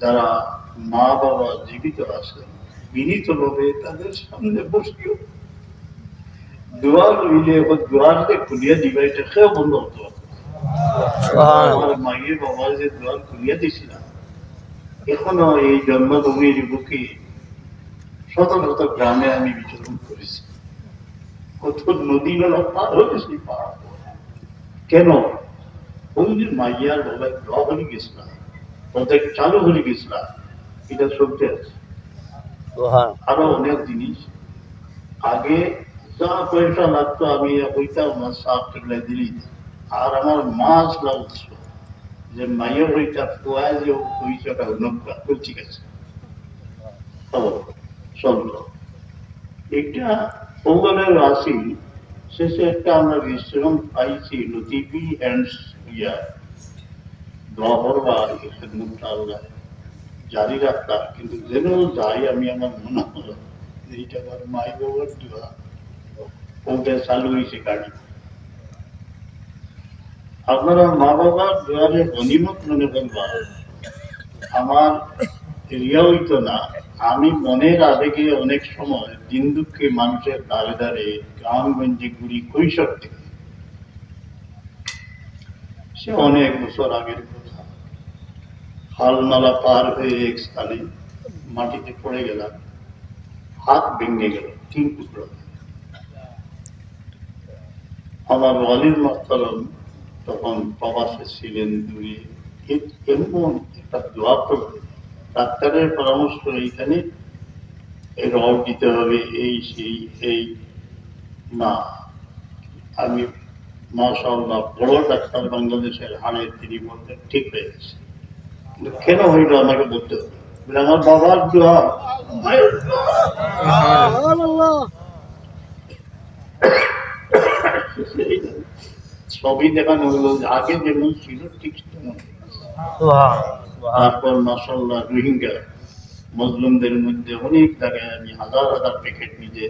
যারা মা বাবা জীবিত আছেন বিনীতভাবে তাদের সামনে বসিও। দোয়ার হইলে এবার দোয়ার খুলিয়া দিবা এটা কেউ বন্ধ হতো আমার যে দোয়ার খুলিয়া দিছিলাম এখনও এই জন্মভূমির বুকে শত শত গ্রামে আমি বিচরণ করেছি। কত নদী নালা পার হয়েছি পার কেন? ওই যে মাইয়ার বাবা দোয়া হয়ে গেছিলাম। চালু হয়ে গেছিলাম এটা চলতে আছে। আরও অনেক জিনিস। আগে যা পয়সা লাগতো আমি ওইটা আমার সাপ টেবলে দিলি। আর আমার মাছ লাগছিল যে মায়ের ওইটা খোয়ায় যে পয়সাটা ঠিক আছে এটা ওগুলোর আসি শেষে একটা আমরা বিশ্রাম পাইছি লতিফি ইয়া দোয়া করবার খেদমতটা আল্লাহ জারি কিন্তু যাই আমি আমার মনে হলো, এইটা আমার মাই বাবার দোয়া। চালু হয়েছে গাড়ি আপনারা মা বাবার দোয়ারে গনিমত মনে করবা আমার এরিয়া হইতো না। আমি মনের আবেগে অনেক সময় দিন দুঃখে মানুষের দাঁড়ে দাঁড়ে গ্রামগঞ্জে ঘুরি কৈশোর থেকে সে অনেক বছর আগের কথা। হালনালা পার হয়ে এক স্থানে মাটিতে পড়ে গেলাম। হাত ভেঙে গেল, তিন টুকরো। আমার ওয়ালিদ মাস্তারম তখন প্রবাসে ছিলেন দূরে এ- এমন একটা দোয়া করবে। ডাক্তারের পরামর্শ এইখানে। এই রড দিতে হবে, এই, সেই, এই। না, আমি মাশাআল্লাহ বড় ডাক্তার বাংলাদেশের হানের তিনি বলতেন ঠিক হয়ে গেছে। কেন হইল আমাকে বলতে? আমার বাবার দোয়া। ছবি দেখানো হলো, আগে যেমন ছিল, ঠিক তারপর মাসাল্লাহ রোহিঙ্গা মুসলিমদের মধ্যে অনেক জায়গায় আমি হাজার হাজার প্যাকেট নিজে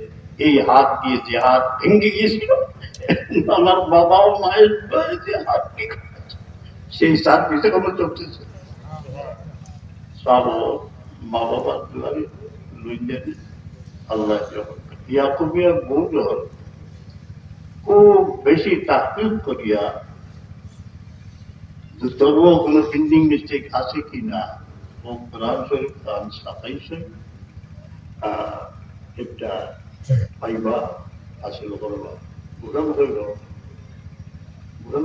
এই হাত দিয়ে যে হাত ভেঙে গিয়েছিল, আমার বাবা ও মায়ের হাত সেই সাত পিছে কোনো চলতেছে সব মা বাবার দুয়ারে লইলেন আল্লাহ আছে কি ও কোরআন শরীফ, কোরআন সাতাইশে একটা পাইবা আসিল করবা বুড়ান হইল? বুড়ান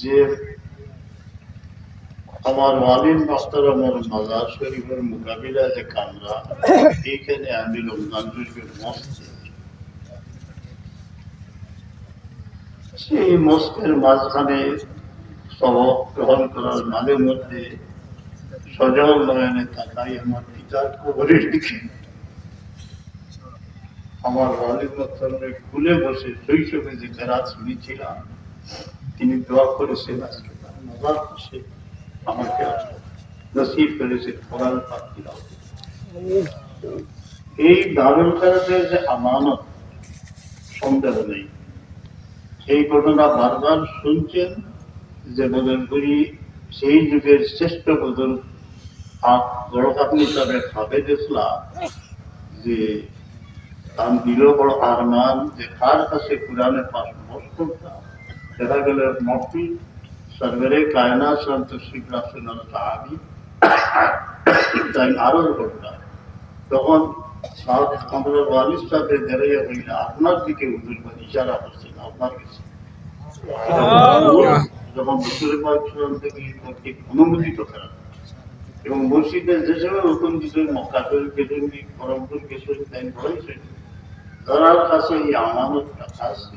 যে আমার ওয়ালিদ মাস্টার আমার মাজার শরীফের মোকাবিলায় যে কামরা, এইখানে আমি রমজান শরীফের মসজিদ। সেই মস্কের মাঝখানে সবক গ্রহণ করার মাঝে মধ্যে সজল নয়নে তাকাই আমার পিতার কবরের দিকে। আমার ওয়ালিদ মাস্টারের খুলে বসে শৈশবে যে ফেরাত শুনেছিলাম তিনি দোয়া করেছেন, আজকে তার মাজার বসে আমাকে নসিব করেছে, কোরআন পাক এই দারুল কারাতের যে আমানত সন্দেহ নেই এই ঘটনা বারবার শুনছেন যে বদলপুরি সেই যুগের শ্রেষ্ঠ বদল আপনি তবে হাফেজ ইসলাম যে তার দিল বড় আরমান যে কার কাছে কোরআনের পাশ বস করতাম দেখা গেল মফি সরবরে কায়না সন্ত সাহাবি তাই আরও ঘটনা তখন আমরা দাঁড়িয়ে হইলে আপনার দিকে উজুর ইশারা করছেন আপনার কাছে। যখন তাকে অনুমোদিত করা। এবং মসজিদের যে সময় হুকুম দিচ্ছেন মক্কা শরীফ গেছেন করমপুর গেছেন, তাই বলেছেন তার কাছে এই আমানতটা আছে।